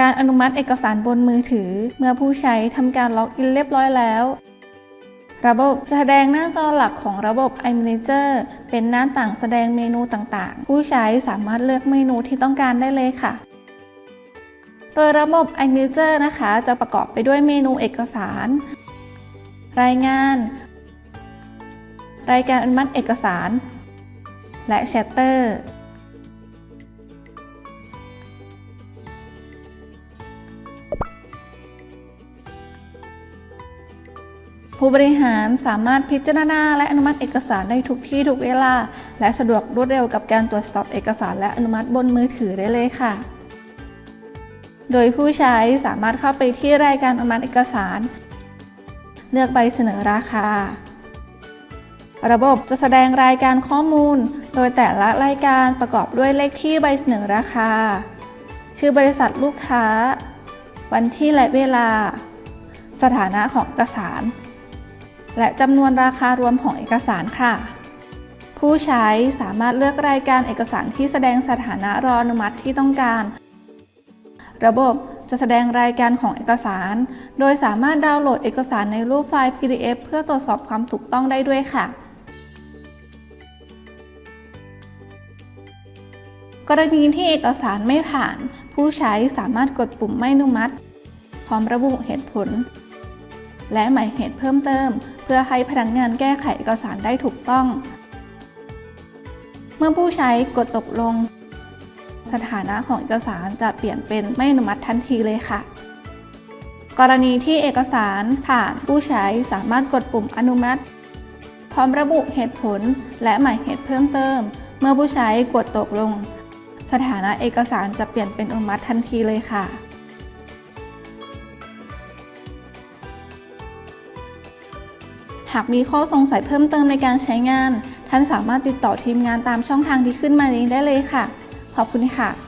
การอนุมัติเอกสารบนมือถือ เมื่อผู้ใช้ทำการล็อกอินเรียบร้อยแล้ว ระบบจะแสดงหน้าจอหลักของระบบ iManager เป็นหน้าต่างแสดงเมนูต่างๆ ผู้ใช้สามารถเลือกเมนูที่ต้องการได้เลยค่ะโดยระบบ iManager นะคะ จะประกอบไปด้วยเมนูเอกสาร รายงาน รายการอนุมัติเอกสาร และแชตเตอร์ ผู้บริหารสามารถพิจารณาและอนุมัติเอกสารได้ทุกที่ทุกเวลา และสะดวกรวดเร็วกับการตรวจสอบเอกสารและอนุมัติบนมือถือได้เลยค่ะ โดยผู้ใช้สามารถเข้าไปที่รายการอนุมัติเอกสาร เลือกใบเสนอราคา ระบบจะแสดงรายการข้อมูล โดยแต่ละรายการประกอบด้วยเลขที่ใบเสนอราคา ชื่อบริษัทลูกค้า วันที่และเวลา สถานะของเอกสาร และจำนวนราคารวมของเอกสารค่ะ ผู้ใช้สามารถเลือกรายการเอกสารที่แสดงสถานะรออนุมัติที่ต้องการ ระบบจะแสดงรายการของเอกสาร โดยสามารถดาวน์โหลดเอกสารในรูปไฟล์ PDF เพื่อตรวจสอบความถูกต้องได้ด้วยค่ะ กรณีที่เอกสารไม่ผ่าน ผู้ใช้สามารถกดปุ่มไม่อนุมัติ พร้อมระบุเหตุผล และหมายเหตุเพิ่มเติม เพื่อให้พนักงานแก้ไขเอกสารได้ถูกต้อง เมื่อผู้ใช้กดตกลง สถานะของเอกสารจะเปลี่ยนเป็นไม่อนุมัติทันทีเลยค่ะ กรณีที่เอกสารผ่านผู้ใช้สามารถกดปุ่มอนุมัติ พร้อมระบุเหตุผลและหมายเหตุเพิ่มเติม เมื่อผู้ใช้กดตกลง สถานะเอกสารจะเปลี่ยนเป็นอนุมัติทันทีเลยค่ะ หากมีข้อสงสัยเพิ่มเติมในการใช้งาน ท่านสามารถติดต่อทีมงานตามช่องทางที่ขึ้นมานี้ได้เลยค่ะ ขอบคุณค่ะ